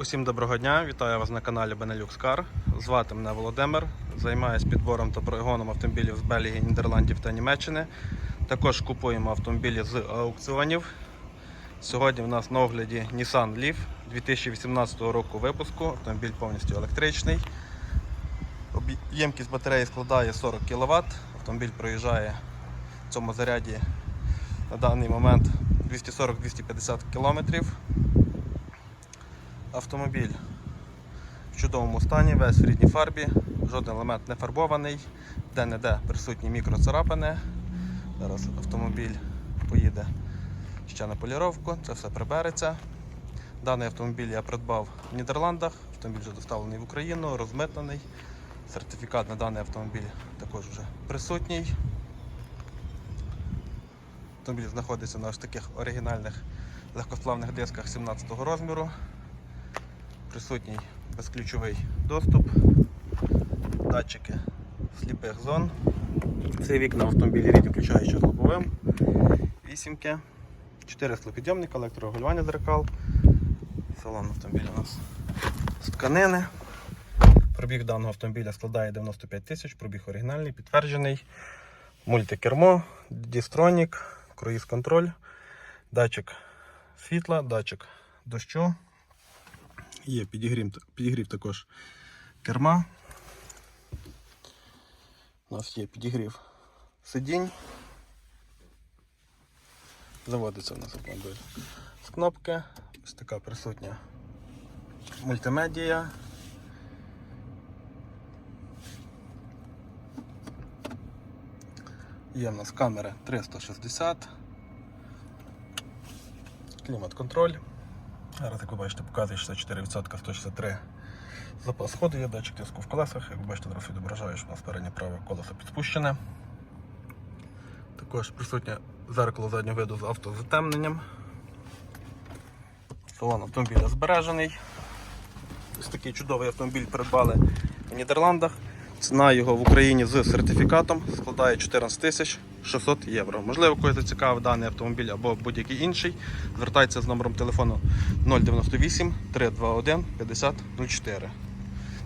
Усім доброго дня, вітаю вас на каналі Benelux Car. Звати мене Володимир. Займаюся підбором та пригоном автомобілів з Бельгії, Нідерландів та Німеччини. Також купуємо автомобілі з аукціонів. Сьогодні в нас на огляді Nissan Leaf 2018 року випуску. Автомобіль повністю електричний. Ємкість батареї складає 40 кВт. Автомобіль проїжджає в цьому заряді на даний момент 240-250 км. Автомобіль в чудовому стані, весь в рідній фарбі, жоден елемент не фарбований, де-не-де присутні мікроцарапини. Зараз автомобіль поїде ще на поліровку, це все прибереться. Даний автомобіль я придбав в Нідерландах, автомобіль вже доставлений в Україну, розмитнений. Сертифікат на даний автомобіль також вже присутній. Автомобіль знаходиться на ось таких оригінальних легкосплавних дисках 17 розміру присутній безключовий доступ, датчики сліпих зон. Це вікна в автомобілі рідні включаючи лобовим, вісімки, 4 склопідйомника, електрорегулювання дзеркал. Салон автомобіля у нас з тканини. Пробіг даного автомобіля складає 95 тисяч, пробіг оригінальний, підтверджений. Мультикермо, дістронік, круїз контроль, датчик світла, датчик дощу. Є підігрів, підігрів також керма. У нас є підігрів сидінь. Заводиться у нас автомобіль з кнопки. Ось така присутня мультимедія. Є в нас камери 360. Клімат-контроль. Зараз, як ви бачите, показує 64%, 163 запас ходу, є датчик тиску в колесах. Як ви бачите, зараз відображає, що у нас переднє праве колесо підспущене. Також присутнє зеркало заднього виду з автозатемненням. Салон автомобіля збережений. Ось такий чудовий автомобіль придбали в Нідерландах. Ціна його в Україні з сертифікатом складає 14 тисяч 600 євро. Можливо, когось зацікавив даний автомобіль або будь-який інший. Звертайтеся з номером телефону 098 321 5004.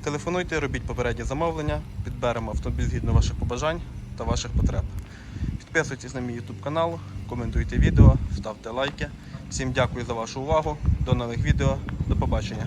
Телефонуйте, робіть попереднє замовлення, підберемо автомобіль згідно ваших побажань та ваших потреб. Підписуйтесь на мій YouTube канал, коментуйте відео, ставте лайки. Всім дякую за вашу увагу. До нових відео. До побачення.